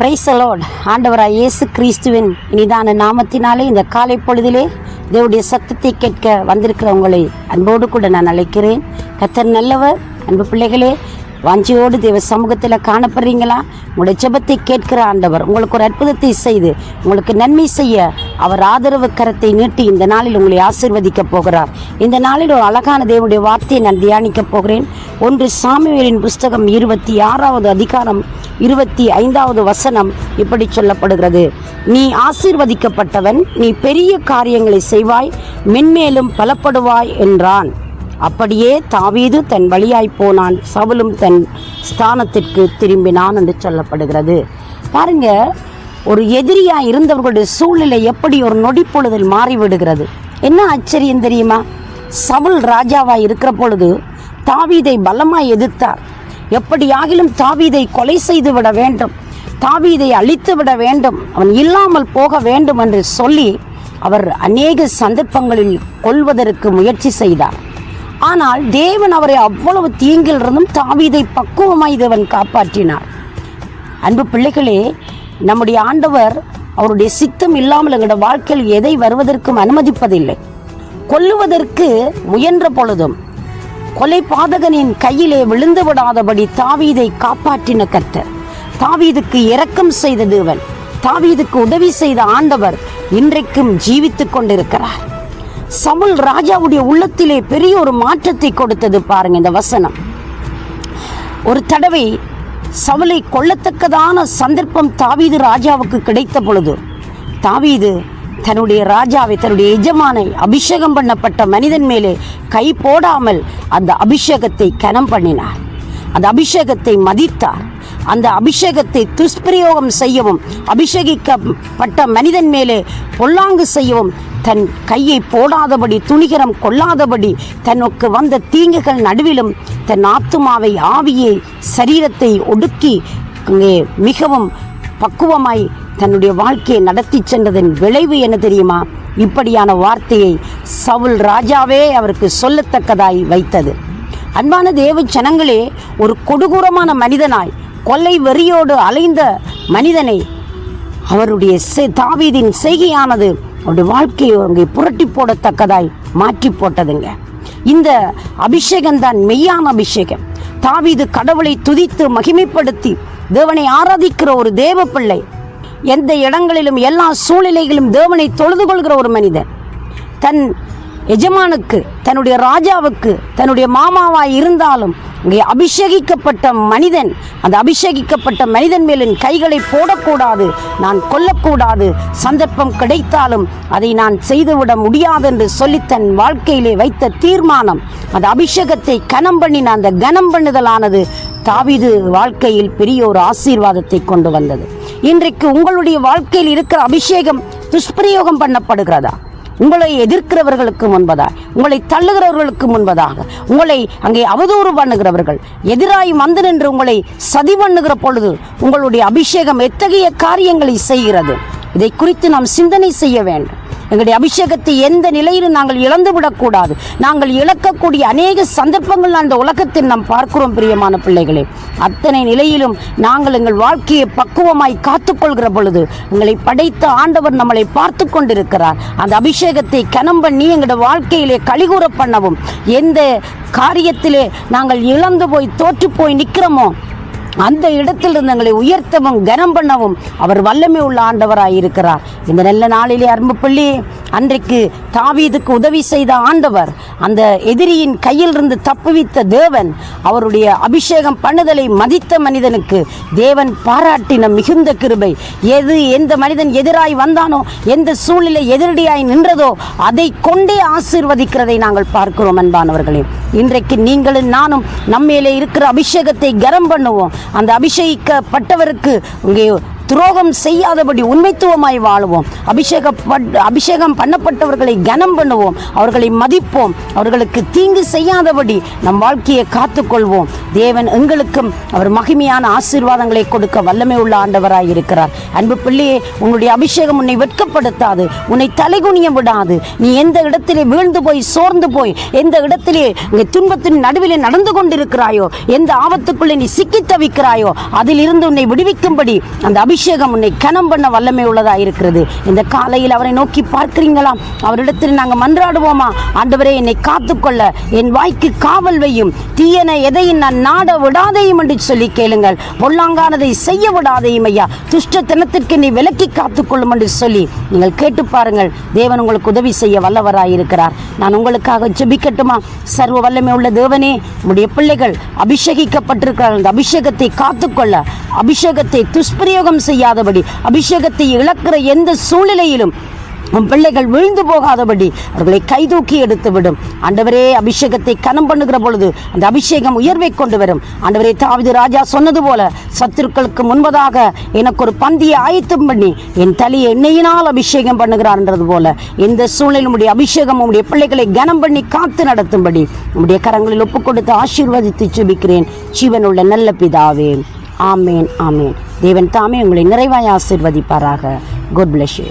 பிரைசலோட் ஆண்டவராய் இயேசு கிறிஸ்துவின் இனிதான நாமத்தினாலே இந்த காலை பொழுதிலே தேவனுடைய சத்தத்தை கேட்க வந்திருக்கிற உங்களை அன்போடு கூட நான் அழைக்கிறேன். கத்தர் நல்லவர். அன்பு பிள்ளைகளே வாஞ்சியோடு தேவ சமூகத்தில் காணப்படுறீங்களா? உங்களுடைய ஜெபத்தை கேட்கிற ஆண்டவர் உங்களுக்கு ஒரு அற்புதத்தை செய்து உங்களுக்கு நன்மை செய்ய அவர் ஆதரவு கரத்தை நீட்டி இந்த நாளில் உங்களை ஆசிர்வதிக்க போகிறார். இந்த நாளில் ஒரு அழகான தேவனுடைய வார்த்தையை நான் தியானிக்க போகிறேன். ஒன்று சாமிவேலின் புஸ்தகம் இருபத்தி ஆறாவது அதிகாரம் இருபத்தி ஐந்தாவது வசனம் இப்படி சொல்லப்படுகிறது. நீ ஆசீர்வதிக்கப்பட்டவன் நீ பெரிய காரியங்களை செய்வாய் மென்மேலும் பலப்படுவாய் என்றான். அப்படியே தாவீது தன் வழியாய் போனான். சவுலும் தன் ஸ்தானத்திற்கு திரும்பினான் என்று சொல்லப்படுகிறது. பாருங்க ஒரு எதிரியா இருந்தவர்களுடைய சூழ்நிலை எப்படி ஒரு நொடி பொழுதில் மாறிவிடுகிறது? என்ன ஆச்சரியம் தெரியுமா? சவுல் ராஜாவாய் இருக்கிற பொழுது தாவீதை பலமாய் எதிர்த்தார். எப்படியாகிலும் தாவீதை கொலை செய்து விட வேண்டும். தாவீதை அழித்து விட வேண்டும். அவன் இல்லாமல் போக வேண்டும் என்று சொல்லி அவர் அநேக சந்தர்ப்பங்களில் கொல்வதற்கு முயற்சி செய்தார். ஆனால் தேவன் அவரை அவ்வளவு தீங்கிலிருந்தும் தாவீதை பக்குவமாய் தேவன் காப்பாற்றினார். அன்பு பிள்ளைகளே நம்முடைய ஆண்டவர் அவருடைய சித்தம் இல்லாமல் எங்களுடைய வாழ்க்கையில் எதை வருவதற்கும் அனுமதிப்பதில்லை. கொல்லுவதற்கு முயன்ற பொழுதும் கொலை பாதகனின் கையிலே விழுந்து விடாதபடி தாவீதை காப்பாற்றின கர்த்தர். தாவீதுக்கு இரக்கம் செய்த தேவன் தாவீதுக்கு உதவி செய்த ஆண்டவர் இன்றைக்கும் ஜீவித்துக் கொண்டிருக்கிறார். சவுல் ராஜாவுடைய உள்ளத்திலே பெரிய ஒரு மாற்றத்தை கொடுத்தது பாருங்க இந்த வசனம். ஒரு தடவை சவுலை கொல்லத்தக்கதான சந்தர்ப்பம் தாவீது ராஜாவுக்கு கிடைத்த பொழுது தாவீது தன்னுடைய ராஜாவை தன்னுடைய எஜமானை அபிஷேகம் பண்ணப்பட்ட மனிதன் மேலே கை போடாமல் அந்த அபிஷேகத்தை கனம் பண்ணினார். அந்த அபிஷேகத்தை மதித்தார். அந்த அபிஷேகத்தை துஷ்பிரயோகம் செய்யவும் அபிஷேகிக்கப்பட்ட மனிதன் மேலே பொல்லாங்கு செய்யவும் தன் கையை போடாதபடி துணிகரம் கொள்ளாதபடி தனக்கு வந்த தீங்குகள் நடுவிலும் தன் ஆத்துமாவை ஆவியை சரீரத்தை ஒடுக்கி அங்கே மிகவும் பக்குவமாய் தன்னுடைய வாழ்க்கையை நடத்தி சென்றதன் விளைவு என்ன தெரியுமா? இப்படியான வார்த்தையை சவுல் ராஜாவே அவருக்கு சொல்லத்தக்கதாய் வைத்தது. அன்பான தேவ ஜனங்களே ஒரு கொடூரமான மனிதனாய் கொள்ளை வெறியோடு அலைந்த மனிதனை அவருடைய செ- தாவீதின் செய்கையானது அவருடைய வாழ்க்கையை அங்கே புரட்டி போடத்தக்கதாய் மாற்றி போட்டதுங்க. இந்த அபிஷேகம்தான் மெய்யான அபிஷேகம். தாவீது கடவுளை துதித்து மகிமைப்படுத்தி தேவனை ஆராதிக்கிற ஒரு தேவ பிள்ளை எந்த இடங்களிலும் எல்லா சூழ்நிலைகளிலும் தேவனை தொழுது கொள்கிற ஒரு மனிதன். தன் எஜமானுக்கு தன்னுடைய ராஜாவுக்கு தன்னுடைய மாமாவாய் இருந்தாலும் இங்கே அபிஷேகிக்கப்பட்ட மனிதன் அந்த அபிஷேகிக்கப்பட்ட மனிதன் மேலின் கைகளை போடக்கூடாது நான் கொல்லக்கூடாது சந்தர்ப்பம் கிடைத்தாலும் அதை நான் செய்துவிட முடியாது என்று சொல்லி தன் வாழ்க்கையிலே வைத்த தீர்மானம். அந்த அபிஷேகத்தை கனம் பண்ணின அந்த கனம் பண்ணுதலானது தாவிது வாழ்க்கையில் பெரிய ஒரு ஆசீர்வாதத்தை கொண்டு வந்தது. இன்றைக்கு உங்களுடைய வாழ்க்கையில் இருக்கிற அபிஷேகம் துஷ்பிரயோகம் பண்ணப்படுகிறதா? உங்களை எதிர்க்கிறவர்களுக்கு முன்பதாக உங்களை தள்ளுகிறவர்களுக்கு முன்பதாக உங்களை அங்கே அவதூறு பண்ணுகிறவர்கள் எதிராய் வந்து நின்று உங்களை சதி பண்ணுகிற பொழுது உங்களுடைய அபிஷேகம் எத்தகைய காரியங்களை செய்கிறது? இதை குறித்து நாம் சிந்தனை செய்ய வேண்டும். எங்களுடைய அபிஷேகத்தை எந்த நிலையிலும் நாங்கள் இழந்து விடக்கூடாது. நாங்கள் இழக்கக்கூடிய அநேக சந்தர்ப்பங்கள் அந்த உலகத்தில் நாம் பார்க்கிறோம் பிரியமான பிள்ளைகளே. அத்தனை நிலையிலும் நாங்கள் எங்கள் வாழ்க்கையை பக்குவமாய் காத்துக்கொள்கிற பொழுது எங்களை படைத்த ஆண்டவர் நம்மளை பார்த்து கொண்டிருக்கிறார். அந்த அபிஷேகத்தை கனம் பண்ணி எங்களுடைய வாழ்க்கையிலே கழிகூற பண்ணவும் எந்த காரியத்திலே நாங்கள் இழந்து போய் தோற்று போய் நிற்கிறோமோ அந்த இடத்திலிருந்து எங்களை உயர்த்தவும் கனம் பண்ணவும் அவர் வல்லமை உள்ள ஆண்டவராக இருக்கிறார் இந்த நல்ல நாளிலே அரும்பு பிள்ளி அன்றைக்கு தாவீதுக்கு உதவி செய்த ஆண்டவர் அந்த எதிரியின் கையிலிருந்து தப்புவித்த தேவன் அவருடைய அபிஷேகம் பண்ணுதலை மதித்த மனிதனுக்கு தேவன் பாராட்டின மிகுந்த கிருபை. எது எந்த மனிதன் எதிராய் வந்தானோ எந்த சூழ்நிலை எதிரடியாய் நின்றதோ அதை கொண்டே ஆசீர்வதிக்கிறதை நாங்கள் பார்க்கிறோம் அன்பானவர்களே. இன்றைக்கு நீங்களும் நானும் நம்மேலே இருக்கிற அபிஷேகத்தை கரம் பண்ணுவோம். அந்த அபிஷேகிக்கப்பட்டவருக்கு இங்கே துரோகம் செய்யாதபடி உண்மைத்துவமாய் வாழுவோம். அபிஷேகப்பட் அபிஷேகம் பண்ணப்பட்டவர்களை கனம் பண்ணுவோம். அவர்களை மதிப்போம். அவர்களுக்கு தீங்கு செய்யாதபடி நம் வாழ்க்கையை காத்துக்கொள்வோம். தேவன் எங்களுக்கும் அவர் மகிமையான ஆசீர்வாதங்களை கொடுக்க வல்லமை உள்ள ஆண்டவராய் இருக்கிறார். அன்பு பிள்ளையே உன்னுடைய அபிஷேகம் உன்னை வெட்கப்படுத்தாது. உன்னை தலைகுனிய விடாது. நீ எந்த இடத்திலே வீழ்ந்து போய் சோர்ந்து போய் எந்த இடத்திலே துன்பத்தின் நடுவிலே நடந்து கொண்டிருக்கிறாயோ எந்த ஆபத்துக்குள்ளே நீ சிக்கி தவிக்கிறாயோ அதிலிருந்து உன்னை விடுவிக்கும்படி அந்த அபிஷேகம் அபிஷேகம் உன்னை கனம் பண்ண வல்லமை உள்ளதா இருக்கிறது. இந்த காலையில் அவரை நோக்கி பார்க்கிறீங்களா? அவரிடத்தில் நாங்கள் மன்றாடுவோமா? ஆண்டவரே என்னை காத்துக்கொள்ள. என் வாய்க்கு காவல் வையும். தீயன எதையும் நான் நாட விடாதையும் என்று சொல்லி கேளுங்கள். பொல்லாங்கானதை செய்ய விடாதையும் ஐயா. துஷ்டத்தனத்திற்கு நீ விலக்கி காத்துக்கொள்ளும் என்று சொல்லி நீங்கள் கேட்டு பாருங்கள். தேவன் உங்களுக்கு உதவி செய்ய வல்லவராயிருக்கிறார் நான் உங்களுக்காக ஜெபிக்கட்டுமா? சர்வ வல்லமை உள்ள தேவனே உடைய பிள்ளைகள் அபிஷேகிக்கப்பட்டிருக்கிறார்கள். அந்த அபிஷேகத்தை காத்துக்கொள்ள அபிஷேகத்தை துஷ்பிரயோகம் செய்யாதபடி அபிஷேகத்தை இழக்கிற எந்த சூழ்நிலையிலும் உன் பிள்ளைகள் விழுந்து போகாதபடி அவர்களை கைதூக்கி எடுத்துவிடும். ஆண்டவரே அபிஷேகத்தை கனம் பண்ணுகிற பொழுது அந்த அபிஷேகம் உயர்வை கொண்டு வரும். ஆண்டவரே தாவிது ராஜா சொன்னது போல சத்துருக்களுக்கு முன்பதாக எனக்கு ஒரு பந்தியை ஆயத்தம் பண்ணி என் தலையை எண்ணெயினால் அபிஷேகம் பண்ணுகிறார்ன்றது போல இந்த சூழ்நிலையும் உடைய அபிஷேகம் உடைய பிள்ளைகளை கனம் பண்ணி காத்து நடத்தும்படி உடைய கரங்களில் ஒப்புக் கொடுத்து ஆசீர்வதித்து சுபிக்கிறேன் ஜீவனுள்ள நல்ல பிதாவே. ஆமேன் ஆமேன். தேவன் தாமே உங்களை நிறைவாய் ஆசீர்வதிப்பாராக. Good bless you